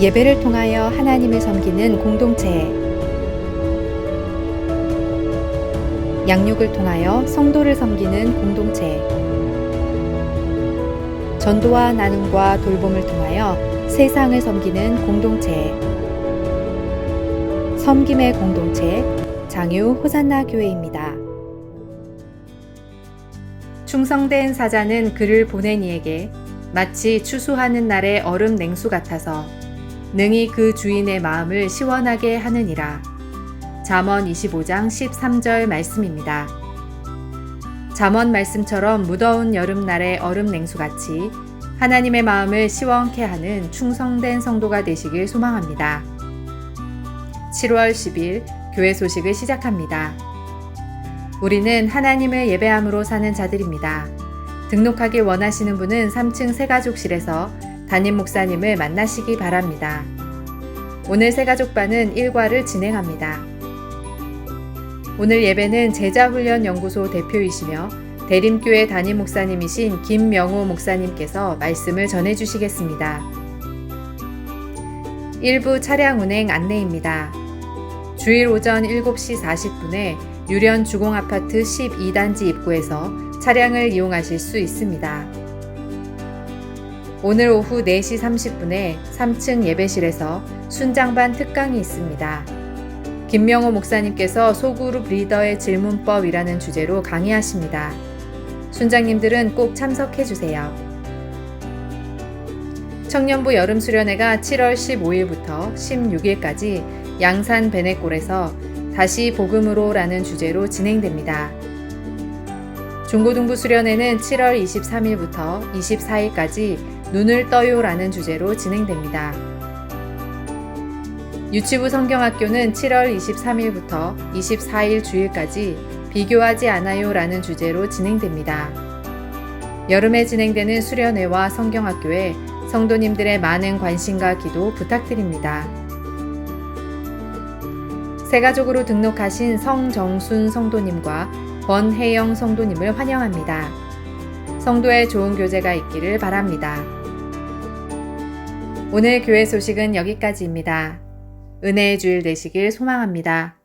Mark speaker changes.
Speaker 1: 예배를 통하여 하나님을 섬기는 공동체. 양육을 통하여 성도를 섬기는 공동체. 전도와 나눔과 돌봄을 통하여 세상을 섬기는 공동체. 섬김의 공동체 장유 호산나 교회입니다. 충성된 사자는 그를 보낸 이에게 마치 추수하는 날의 얼음 냉수 같아서 능히 그 주인의 마음을 시원하게 하느니라. 잠언 25장 13절 말씀입니다. 잠언 말씀처럼 무더운 여름날의 얼음 냉수같이 하나님의 마음을 시원케 하는 충성된 성도가 되시길 소망합니다. 7월 10일 교회 소식을 시작합니다. 우리는 하나님을 예배함으로 사는 자들입니다. 등록하기 원하시는 분은 3층 새가족실에서 담임 목사님을 만나시기 바랍니다. 오늘 새가족반은 일과를 진행합니다. 오늘 예배는 제자훈련연구소 대표이시며 대림교회 담임 목사님이신 김명호 목사님께서 말씀을 전해주시겠습니다. 일부 차량 운행 안내입니다. 주일 오전 7시 40분에 유련 주공아파트 12단지 입구에서 차량을 이용하실 수 있습니다. 오늘 오후 4시 30분에 3층 예배실에서 순장반 특강이 있습니다. 김명호 목사님께서 소그룹 리더의 질문법이라는 주제로 강의하십니다. 순장님들은 꼭 참석해 주세요. 청년부 여름 수련회가 7월 15일부터 16일까지 양산 베네골에서 다시 복음으로라는 주제로 진행됩니다. 중고등부 수련회는 7월 23일부터 24일까지 눈을 떠요라는 주제로 진행됩니다. 유치부 성경학교는 7월 23일부터 24일 주일까지 비교하지 않아요라는 주제로 진행됩니다. 여름에 진행되는 수련회와 성경학교에 성도님들의 많은 관심과 기도 부탁드립니다. 새가족으로 등록하신 성정순 성도님과 권혜영 성도님을 환영합니다. 성도의 좋은 교제가 있기를 바랍니다. 오늘 교회 소식은 여기까지입니다. 은혜의 주일 되시길 소망합니다.